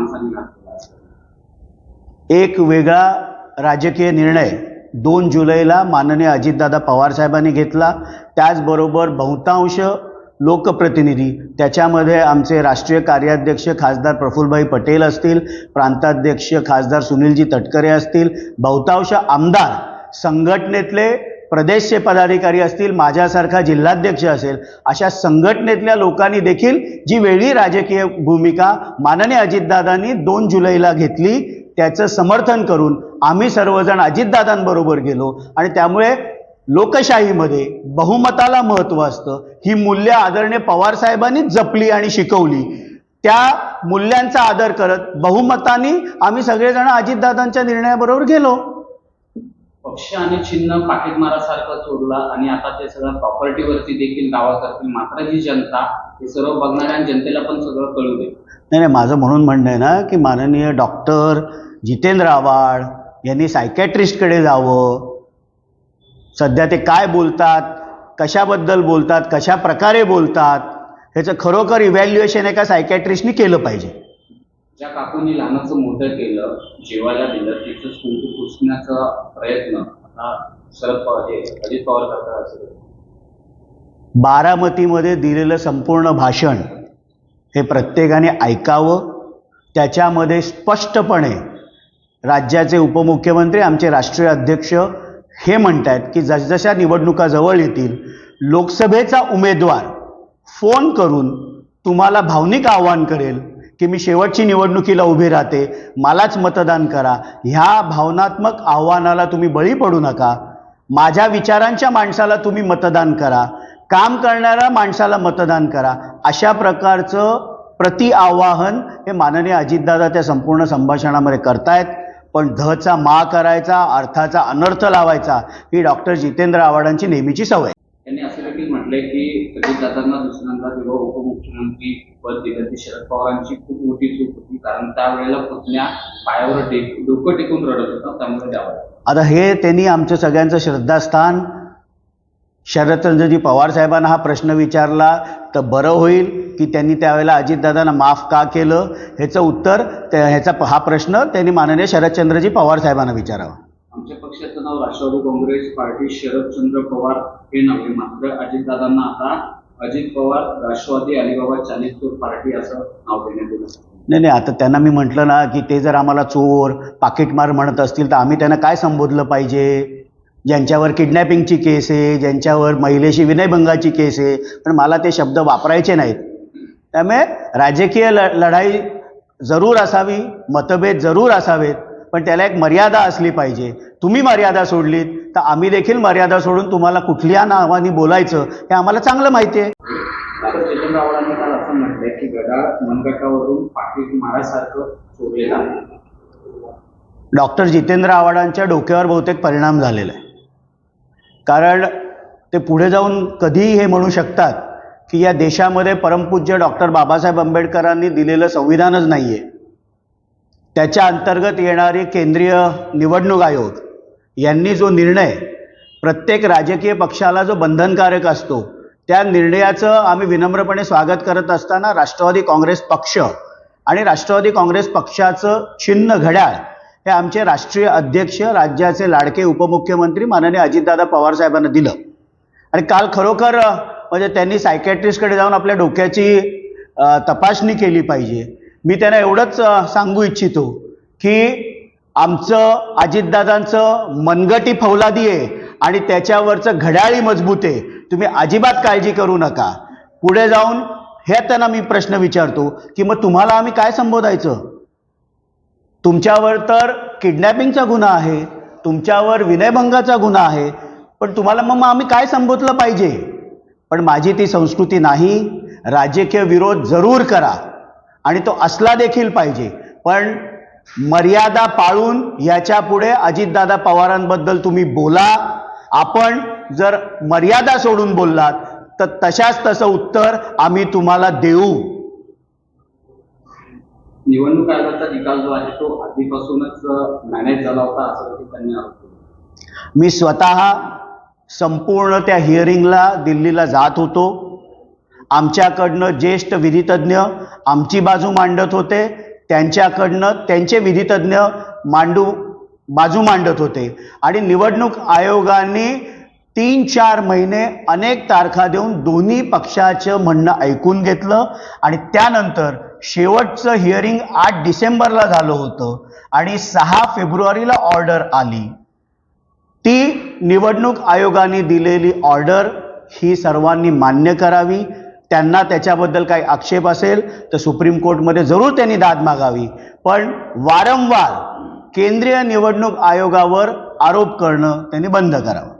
माणसांनी घातलेला एक वेगळा राजकीय निर्णय दोन जुलैला माननीय अजितदादा पवारसाहेबांनी घेतला. त्याचबरोबर बहुतांश लोकप्रतिनिधी त्याच्यामध्ये आमचे राष्ट्रीय कार्याध्यक्ष खासदार प्रफुल्लभाई पटेल असतील प्रांताध्यक्ष खासदार सुनीलजी तटकरे असतील बहुतांश आमदार संघटनेतले प्रदेशचे पदाधिकारी असतील माझ्यासारखा जिल्हाध्यक्ष असेल अशा संघटनेतल्या लोकांनी देखील जी वेगळी राजकीय भूमिका माननीय अजितदादांनी दोन जुलैला घेतली त्याचं समर्थन करून आम्ही सर्वजण अजितदादांबरोबर गेलो. आणि त्यामुळे लोकशाहीमध्ये बहुमताला महत्त्व असतं. ही मूल्य आदरणीय पवारसाहेबांनी जपली आणि शिकवली. त्या मूल्यांचा आदर करत बहुमतानी आम्ही सगळेजण अजितदादांच्या निर्णयाबरोबर गेलो. पक्ष आणि चिन्ह पाकिटमारासारखं चोरला आणि आता ते सगळं प्रॉपर्टीवरती देखील दावा करतील. मात्र जी जनता हे सर्व बघणाऱ्या जनतेला पण सगळं कळू दे. नाही नाही माझं म्हणून म्हणणं आहे ना की माननीय डॉक्टर जितेंद्र आव्हाड यांनी सायकॅट्रिस्टकडे जावं. सध्या ते काय बोलतात कशाबद्दल बोलतात कशा प्रकारे बोलतात ह्याचं खरोखर इव्हॅल्युएशन एका सायकॅट्रिस्टनी केलं पाहिजे. ज्या काकूंनी लहानाचं मोठं केलं जेवायला दिलं तिचं कुंकू पुसण्याचा प्रयत्न आता शरद पवार हे अजित पवार करतात असेल बारामतीमध्ये दिलेलं संपूर्ण भाषण हे प्रत्येकाने ऐकावं त्याच्यामध्ये स्पष्टपणे राज्याचे उपमुख्यमंत्री आमचे राष्ट्रीय अध्यक्ष हे म्हणत आहेत की जसजशा निवडणुका जवळ येतील लोकसभेचा उमेदवार फोन करून तुम्हाला भावनिक आव्हान करेल की मी शेवटची निवडणुकीला उभी राहते मलाच मतदान करा. ह्या भावनात्मक आव्हानाला तुम्ही बळी पडू नका. माझ्या विचारांच्या माणसाला तुम्ही मतदान करा. काम करणाऱ्या माणसाला मतदान करा. अशा प्रकारचं प्रति आवाहन हे माननीय अजितदादा त्या संपूर्ण संभाषणामध्ये करतायत. पण धचा मा करायचा अर्थाचा अनर्थ लावायचा ही डॉक्टर जितेंद्र आव्हाडांची नेहमीची सवय. त्यांनी म्हटलंय की अजितदादांना दुसऱ्यांदा जेव्हा उपमुख्यमंत्री पद दिलं ते शरद पवारांची खूप मोठी चूक होती. कारण त्यावेळेला पुतण्या पायावर टेक डोकं टेकून रडत होता त्यामुळे द्यावं आता हे त्यांनी आमचं सगळ्यांचं श्रद्धास्थान शरदचंद्रजी पवार साहेबांना हा प्रश्न विचारला तर बरं होईल की त्यांनी त्यावेळेला अजितदादांना माफ का केलं? ह्याचं उत्तर त्या ह्याचा हा प्रश्न त्यांनी माननीय शरदचंद्रजी पवार साहेबांना विचारावा. आमच्या पक्षाचं नाव राष्ट्रवादी काँग्रेस पार्टी शरदचंद्र पवार हे नव्हे मात्र. अजितदादांना आता अजित पवार राष्ट्रवादी अलिबाबा चालीसपूर पार्टी असं नाव देण्यात येईल. नाही नाही आता त्यांना मी म्हटलं ना की ते जर आम्हाला चोर पाकिटमार म्हणत असतील तर आम्ही त्यांना काय संबोधलं पाहिजे? ज्यांच्यावर किडनॅपिंगची केस आहे ज्यांच्यावर महिलेशी विनयभंगाची केस आहे पण मला ते शब्द वापरायचे नाहीत. त्यामुळे राजकीय ल लढाई जरूर असावी मतभेद जरूर असावेत. पण त्याला एक मर्यादा असली पाहिजे. तुम्ही मर्यादा सोडलीत तर आम्ही देखील मर्यादा सोडून तुम्हाला कुठल्या नावाने बोलायचं हे आम्हाला चांगलं माहिती आहे. काल असं म्हटलंय की गडाळ मनगटावरून मारासारखं चोरलेला आहे डॉक्टर जितेंद्र आव्हाडांच्या डोक्यावर बहुतेक परिणाम झालेला आहे. कारण ते पुढे जाऊन कधीही हे म्हणू शकतात की या देशामध्ये परमपूज्य डॉक्टर बाबासाहेब आंबेडकरांनी दिलेलं संविधानच नाही आहे त्याच्या अंतर्गत येणारी केंद्रीय निवडणूक आयोग यांनी जो निर्णय प्रत्येक राजकीय पक्षाला जो बंधनकारक असतो त्या निर्णयाचं आम्ही विनम्रपणे स्वागत करत असताना राष्ट्रवादी काँग्रेस पक्ष आणि राष्ट्रवादी काँग्रेस पक्षाचं चिन्ह घड्याळ हे आमचे राष्ट्रीय अध्यक्ष राज्याचे लाडके उपमुख्यमंत्री माननीय अजितदादा पवारसाहेबांना दिलं. आणि काल खरोखर म्हणजे त्यांनी सायकॅट्रिस्टकडे जाऊन आपल्या डोक्याची तपासणी केली पाहिजे. मी त्यांना एवढंच सांगू इच्छितो की आमचं अजितदादांचं मनगटी फौलादी आहे आणि त्याच्यावरचं घड्याळी मजबूत आहे. तुम्ही अजिबात काळजी करू नका. पुढे जाऊन हे त्यांना मी प्रश्न विचारतो की मग तुम्हाला आम्ही काय संबोधायचं? तुमच्यावर तर किडनॅपिंगचा गुन्हा आहे तुमच्यावर विनयभंगाचा गुन्हा आहे पण तुम्हाला मग मग आम्ही काय संबोधलं पाहिजे? पण माझी ती संस्कृती नाही. राजकीय विरोध जरूर करा. आणि तो असला देखील पाहिजे. पण मर्यादा पाळून याच्यापुढे अजितदादा पवारांबद्दल तुम्ही बोला. आपण जर मर्यादा सोडून बोललात तर तशाच तसं उत्तर आम्ही तुम्हाला देऊ. निवडणूक आयोगाचा निकाल जो आहे तो आधीपासूनच मॅनेज झाला होता असं त्यांनी मी स्वतः संपूर्ण त्या हिअरिंगला दिल्लीला जात होतो. आमच्याकडनं ज्येष्ठ विधितज्ञ आमची बाजू मांडत होते. त्यांच्याकडनं त्यांचे विधितज्ञ मांडू बाजू मांडत होते. आणि निवडणूक आयोगाने तीन चार महिने अनेक तारखा देऊन दोन्ही पक्षाचं म्हणणं ऐकून घेतलं. आणि त्यानंतर शेवटचं हिअरिंग आठ डिसेंबरला झालं होतं. आणि सहा फेब्रुवारीला ऑर्डर आली. ती निवडणूक आयोगाने दिलेली ऑर्डर ही सर्वांनी मान्य करावी. त्यांना त्याच्याबद्दल काही आक्षेप असेल तर सुप्रीम कोर्टमध्ये जरूर त्यांनी दाद मागावी. पण वारंवार केंद्रीय निवडणूक आयोगावर आरोप करणं त्यांनी बंद करावं.